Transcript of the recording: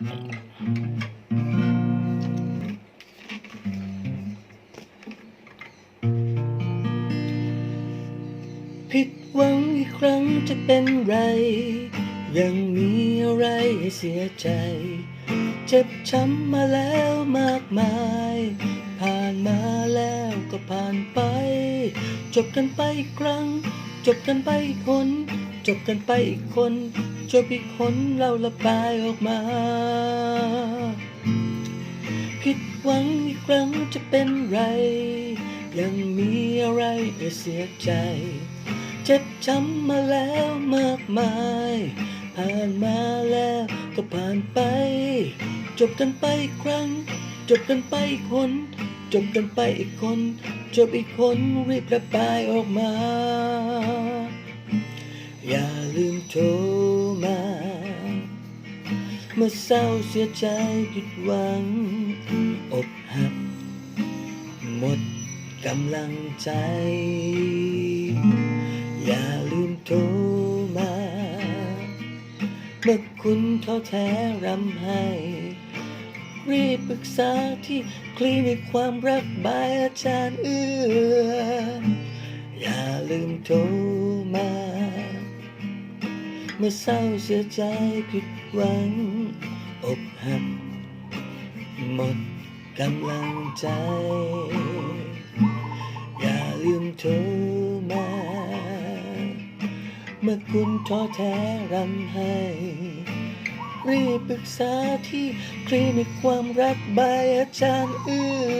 ผิดหวังอีกครั้งจะเป็นไร ยังมีอะไรให้เสียใจ เจ็บช้ำมาแล้วมากมาย ผ่านมาแล้วก็ผ่านไป จบกันไปอีกครั้ง จบกันไปคน จบกันไปอีกคนจบอีกคนเราระบายออกมา ผิดหวังอีกครั้งจะเป็นไร ยังมีอะไรให้เสียใจ เจ็บช้ำมาแล้วมากมาย ผ่านมาแล้วก็ผ่านไป จบกันไปอีกครั้ง จบกันไปอีกคน จบกันไปอีกคน จบอีกคนรีบระบายออกมา อย่าลืมโทรมา เมื่อเศร้าเสียใจผิดหวัง อกหัก หมดกำลังใจ อย่าลืมโทรมา เมื่อคุณท้อแท้รำไห้รีบปรึกษาที่คลินิกความรักบายอาจารย์เอื้อ อย่าลืมโทรมา เมื่อเศร้าเสียใจผิดหวังอกหักหมดกำลังใจ อย่าลืมโทรมา เมื่อคุณท้อแท้รำไห้รีบปรึกษาที่คลินิกความรักบายอาจารย์เอื้อ